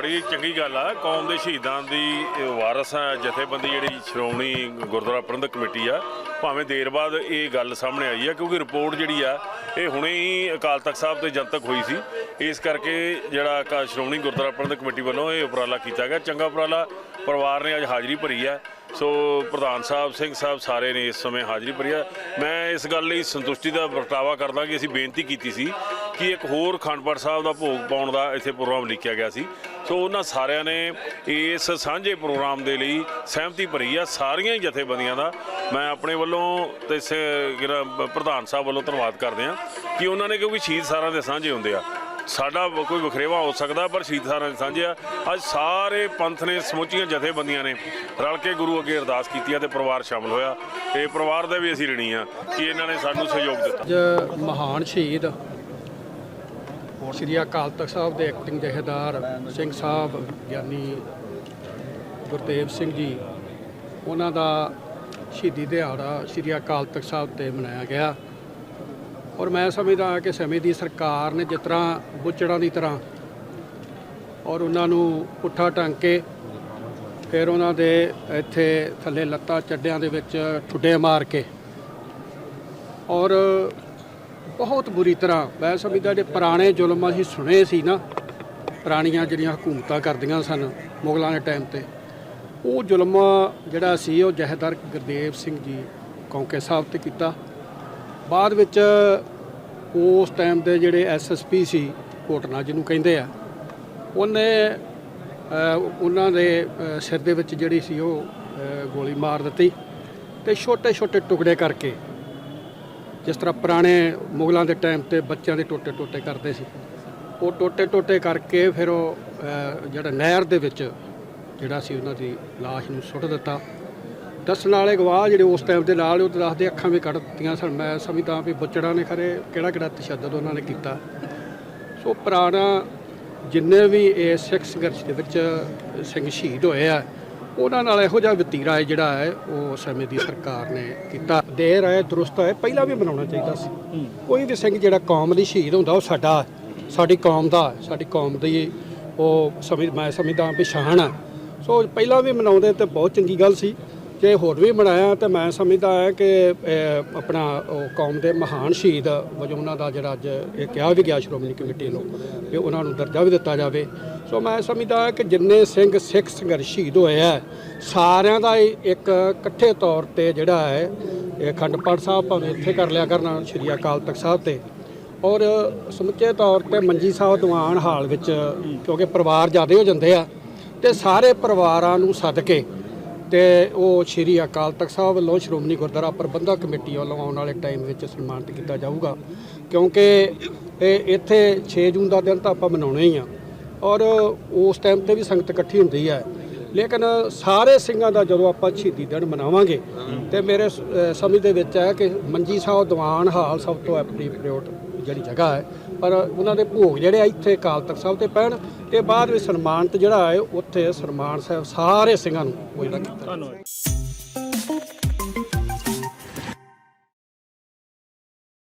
ਬੜੀ ਚੰਗੀ ਗੱਲ ਆ। ਕੌਮ ਦੇ ਸ਼ਹੀਦਾਂ ਦੀ ਵਾਰਸ ਆ, ਜਥੇਬੰਦੀ ਜਿਹੜੀ ਸ਼੍ਰੋਮਣੀ ਗੁਰਦੁਆਰਾ ਪ੍ਰਬੰਧਕ ਕਮੇਟੀ ਆ, ਭਾਵੇਂ ਦੇਰ ਬਾਅਦ ਇਹ ਗੱਲ ਸਾਹਮਣੇ ਆਈ ਆ, ਕਿਉਂਕਿ ਰਿਪੋਰਟ ਜਿਹੜੀ ਆ, ਇਹ ਹੁਣੇ ਹੀ ਅਕਾਲ ਤਖਤ ਸਾਹਿਬ ਤੇ ਜਨਤਕ ਹੋਈ ਸੀ। ਇਸ ਕਰਕੇ ਜਿਹੜਾ ਅਕਾ- ਸ਼੍ਰੋਮਣੀ ਗੁਰਦੁਆਰਾ ਪ੍ਰਬੰਧਕ ਕਮੇਟੀ ਵੱਲੋਂ ਇਹ ਉਪਰਾਲਾ ਕੀਤਾ ਗਿਆ। ਚੰਗਾ ਉਪਰਾਲਾ ਪਰਿਵਾਰ ਨੇ ਅੱਜ ਹਾਜ਼ਰੀ ਭਰੀ ਆ। ਸੋ ਪ੍ਰਧਾਨ ਸਾਹਿਬ, ਸਿੰਘ ਸਾਹਿਬ ਸਾਰੇ ਨੇ ਇਸ ਸਮੇਂ ਹਾਜ਼ਰੀ ਭਰੀ ਆ। ਮੈਂ ਇਸ ਗੱਲ ਲਈ ਸੰਤੁਸ਼ਟੀ ਦਾ ਵਰਤਾਵਾ ਕਰਦਾ ਕਿ ਅਸੀਂ ਬੇਨਤੀ ਕੀਤੀ ਸੀ ਕਿ ਇੱਕ ਹੋਰ ਅਖੰਡ ਪਾਠ ਸਾਹਿਬ ਦਾ ਭੋਗ ਪਾਉਣ ਦਾ ਇੱਥੇ ਪ੍ਰੋਗਰਾਮ ਲਿਖਿਆ ਗਿਆ ਸੀ। ਸੋ ਉਹਨਾਂ ਸਾਰਿਆਂ ਨੇ ਇਸ ਸਾਂਝੇ ਪ੍ਰੋਗਰਾਮ ਦੇ ਲਈ ਸਹਿਮਤੀ ਭਰੀ ਆ ਸਾਰੀਆਂ ਹੀ ਜਥੇਬੰਦੀਆਂ ਦਾ। ਮੈਂ ਆਪਣੇ ਵੱਲੋਂ ਤੇ ਪ੍ਰਧਾਨ ਸਾਹਿਬ ਵੱਲੋਂ ਧੰਨਵਾਦ ਕਰਦੇ ਆ ਕਿ ਉਹਨਾਂ ਨੇ ਕਿਉਂਕਿ ਸ਼ਹੀਦ ਸਾਰਿਆਂ ਦੇ ਸਾਂਝੇ ਹੁੰਦੇ ਆ। ਸਾਡਾ ਕੋਈ ਵਖਰੇਵਾ ਹੋ ਸਕਦਾ ਪਰ ਸ਼ਹੀਦ ਸਾਰਿਆਂ ਦੇ ਸਾਂਝੇ ਆ। ਅੱਜ ਸਾਰੇ ਪੰਥ ਨੇ ਸਮੁੱਚੀਆਂ ਜਥੇਬੰਦੀਆਂ ਨੇ ਰਲ ਕੇ ਗੁਰੂ ਅੱਗੇ ਅਰਦਾਸ ਕੀਤੀ ਆ ਤੇ ਪਰਿਵਾਰ ਸ਼ਾਮਲ ਹੋਇਆ। ਤੇ ਪਰਿਵਾਰ ਦਾ ਵੀ ਅਸੀਂ ਰਣੀ ਆ ਕਿ ਇਹਨਾਂ ਨੇ ਸਾਨੂੰ ਸਹਿਯੋਗ ਦਿੱਤਾ। ਮਹਾਨ ਸ਼ਹੀਦ ਸ੍ਰੀ ਅਕਾਲ ਤਖਤ ਸਾਹਿਬ ਦੇ ਐਕਟਿੰਗ ਜਥੇਦਾਰ ਸਿੰਘ ਸਾਹਿਬ, ਗਿਆਨੀ ਗੁਰਦੇਵ ਸਿੰਘ ਜੀ, ਉਹਨਾਂ ਦਾ ਸ਼ਹੀਦੀ ਦਿਹਾੜਾ ਸ੍ਰੀ ਅਕਾਲ ਤਖਤ ਸਾਹਿਬ ਤੇ ਮਨਾਇਆ ਗਿਆ। ਔਰ ਮੈਂ ਸਮਝਦਾ ਕਿ ਸਮੇਂ ਦੀ ਸਰਕਾਰ ਨੇ ਜਿਸ ਤਰ੍ਹਾਂ ਬੁੱਚੜਾਂ ਦੀ ਤਰ੍ਹਾਂ ਔਰ ਉਹਨਾਂ ਨੂੰ ਪੁੱਠਾ ਟੰਗ ਕੇ ਫਿਰ ਉਹਨਾਂ ਦੇ ਇੱਥੇ ਥੱਲੇ ਲੱਤਾਂ ਚੱਡਿਆਂ ਦੇ ਵਿੱਚ ਠੁੱਡੇ ਮਾਰ ਕੇ ਔਰ ਬਹੁਤ ਬੁਰੀ ਤਰ੍ਹਾਂ। ਮੈਂ ਸਮਝਦਾ ਜੇ ਪੁਰਾਣੇ ਜ਼ੁਲਮ ਅਸੀਂ ਸੁਣੇ ਸੀ ਨਾ, ਪੁਰਾਣੀਆਂ ਜਿਹੜੀਆਂ ਹਕੂਮਤਾਂ ਕਰਦੀਆਂ ਸਨ ਮੁਗਲਾਂ ਦੇ ਟਾਈਮ ਤੇ, ਉਹ ਜ਼ੁਲਮ ਜਿਹੜਾ ਸੀ, ਉਹ ਜਹੇਦਾਰ ਗੁਰਦੇਵ ਸਿੰਘ ਜੀ ਕੌਂਕੇ ਸਾਹਿਬ ਤੇ ਕੀਤਾ। ਬਾਅਦ ਵਿੱਚ ਉਸ ਟਾਈਮ ਦੇ ਜਿਹੜੇ ਐਸਐਸਪੀ ਸੀ ਕੋਟਨਾ ਜਿਹਨੂੰ ਕਹਿੰਦੇ ਆ, ਉਹਨੇ ਉਹਨਾਂ ਦੇ ਸਿਰ ਦੇ ਵਿੱਚ ਜਿਹੜੀ ਸੀ ਉਹ ਗੋਲੀ ਮਾਰ ਦਿੱਤੀ ਤੇ ਛੋਟੇ ਛੋਟੇ ਟੁਕੜੇ ਕਰਕੇ ਜਿਸ ਤਰ੍ਹਾਂ ਪੁਰਾਣੇ ਮੁਗਲਾਂ ਦੇ ਟਾਈਮ ਤੇ ਬੱਚਿਆਂ ਦੇ ਟੋਟੇ ਟੋਟੇ ਕਰਦੇ ਸੀ। ਉਹ ਟੋਟੇ ਟੋਟੇ ਕਰਕੇ ਫਿਰ ਉਹ ਜਿਹੜਾ ਨਹਿਰ ਦੇ ਵਿੱਚ ਜਿਹੜਾ ਸੀ ਉਹਨਾਂ ਦੀ ਲਾਸ਼ ਨੂੰ ਸੁੱਟ ਦਿੱਤਾ। ਦੱਸਣ ਵਾਲੇ ਗਵਾਹ ਜਿਹੜੇ ਉਸ ਟਾਈਮ ਦੇ ਨਾਲ, ਉਹ ਦੱਸਦੇ ਅੱਖਾਂ ਵੀ ਕੱਢ ਦਿੱਤੀਆਂ ਸਨ। ਮੈਂ ਸਮਝਦਾ ਵੀ ਬੱਚੜਾ ਨੇ ਖਰੇ ਕਿਹੜਾ ਕਿਹੜਾ ਤਸ਼ੱਦਦ ਉਹਨਾਂ ਨੇ ਕੀਤਾ। ਸੋ ਪੁਰਾਣਾ ਜਿੰਨੇ ਵੀ ਇਹ ਸਿੱਖ ਸੰਘਰਸ਼ ਦੇ ਵਿੱਚ ਸਿੰਘ ਸ਼ਹੀਦ ਹੋਏ ਆ ਉਹਨਾਂ ਨਾਲ ਇਹੋ ਜਿਹਾ ਵਤੀਰਾ ਹੈ ਜਿਹੜਾ ਹੈ ਉਹ ਸਮੇਂ ਦੀ ਸਰਕਾਰ ਨੇ ਕੀਤਾ। ਦੇਰ ਹੈ ਦਰੁਸਤ ਹੈ ਪਹਿਲਾਂ ਵੀ ਮਨਾਉਣਾ ਚਾਹੀਦਾ ਸੀ। ਕੋਈ ਵੀ ਸਿੰਘ ਜਿਹੜਾ ਕੌਮ ਲਈ ਸ਼ਹੀਦ ਹੁੰਦਾ ਉਹ ਸਾਡਾ ਸਾਡੀ ਕੌਮ ਦਾ ਸਾਡੀ ਕੌਮ ਦੀ ਉਹ ਸਮਝ ਮੈਂ ਸਮਝਦਾ ਸ਼ਾਨ ਆ ਸੋ ਪਹਿਲਾਂ ਵੀ ਮਨਾਉਂਦੇ ਤੇ ਬਹੁਤ ਚੰਗੀ ਗੱਲ ਸੀ। ਜੇ ਹੋਰ ਵੀ ਬਣਾਇਆ ਤਾਂ ਮੈਂ ਸਮਝਦਾ ਹਾਂ ਕਿ ਆਪਣਾ ਉਹ ਕੌਮ ਦੇ ਮਹਾਨ ਸ਼ਹੀਦ ਵਜੋਂ ਉਹਨਾਂ ਦਾ ਜਿਹੜਾ ਅੱਜ ਇਹ ਕਿਹਾ ਵੀ ਗਿਆ ਸ਼੍ਰੋਮਣੀ ਕਮੇਟੀ ਨੂੰ ਕਿ ਉਹਨਾਂ ਨੂੰ ਦਰਜਾ ਵੀ ਦਿੱਤਾ ਜਾਵੇ। ਸੋ ਮੈਂ ਸਮਝਦਾ ਕਿ ਜਿੰਨੇ ਸਿੰਘ ਸਿੱਖ ਸੰਘਰਸ਼ ਸ਼ਹੀਦ ਹੋਏ ਆ, ਸਾਰਿਆਂ ਦਾ ਹੀ ਇੱਕ ਇਕੱਠੇ ਤੌਰ ਤੇ ਜਿਹੜਾ ਹੈ, ਇਹ ਅਖੰਡ ਪਾਠ ਸਾਹਿਬ ਭਾਵੇਂ ਇੱਥੇ ਕਰ ਲਿਆ ਕਰਨਾ ਸ਼੍ਰੀ ਅਕਾਲ ਤਖਤ ਸਾਹਿਬ ਤੇ। ਔਰ ਸਮੁੱਚੇ ਤੌਰ ਤੇ ਮੰਜੀ ਸਾਹਿਬ ਦੀਵਾਨ ਹਾਲ ਵਿੱਚ ਕਿਉਂਕਿ ਪਰਿਵਾਰ ਜ਼ਿਆਦੇ ਹੋ ਜਾਂਦੇ ਆ ਤੇ ਸਾਰੇ ਪਰਿਵਾਰਾਂ ਨੂੰ ਸੱਦ ਕੇ ਤੇ ਉਹ ਸ਼੍ਰੀ ਅਕਾਲ ਤਖਤ ਸਾਹਿਬ ਵੱਲੋਂ ਸ਼੍ਰੋਮਣੀ ਗੁਰਦੁਆਰਾ ਪ੍ਰਬੰਧਕ ਕਮੇਟੀ ਵੱਲੋਂ ਆਉਣ ਵਾਲੇ ਟਾਈਮ ਵਿੱਚ ਸਨਮਾਨਿਤ ਕੀਤਾ ਜਾਊਗਾ। ਕਿਉਂਕਿ ਇਹ ਇੱਥੇ 6 ਜੂਨ ਦਾ ਦਿਨ ਤਾਂ ਆਪਾਂ ਮਨਾਉਣਾ ਹੀ ਆ। ਔਰ ਉਸ ਟਾਈਮ ਤੇ ਵੀ ਸੰਗਤ ਇਕੱਠੀ ਹੁੰਦੀ ਹੈ। ਲੇਕਿਨ ਸਾਰੇ ਸਿੰਘਾਂ ਦਾ ਜਦੋਂ ਆਪਾਂ ਸ਼ਹੀਦੀ ਦਿਨ ਮਨਾਵਾਂਗੇ, ਤੇ ਮੇਰੇ ਸਮਝ ਦੇ ਵਿੱਚ ਹੈ ਕਿ ਮੰਜੀ ਸਾਹਿਬ, ਦੀਵਾਨ ਹਾਲ ਸਭ ਤੋਂ ਆਪਣੀ ਐਪਰੀਪ੍ਰੀਏਟ ਜਿਹੜੀ ਜਗ੍ਹਾ ਹੈ। ਪਰ ਉਹਨਾਂ ਦੇ ਭੋਗ ਜਿਹੜੇ ਆ ਇੱਥੇ ਅਕਾਲ ਤਖਤ ਸਾਹਿਬ ਤੇ ਪੈਣ, ਤੇ ਬਾਅਦ ਵਿੱਚ ਸਨਮਾਨਿਤ ਜਿਹੜਾ ਹੈ, ਉੱਥੇ ਸਨਮਾਨ ਸਾਹਿਬ ਸਾਰੇ ਸਿੰਘਾਂ ਨੂੰ ਉਹ ਜਿਹੜਾ ਕੀਤਾ ਧੰਨਵਾਦ।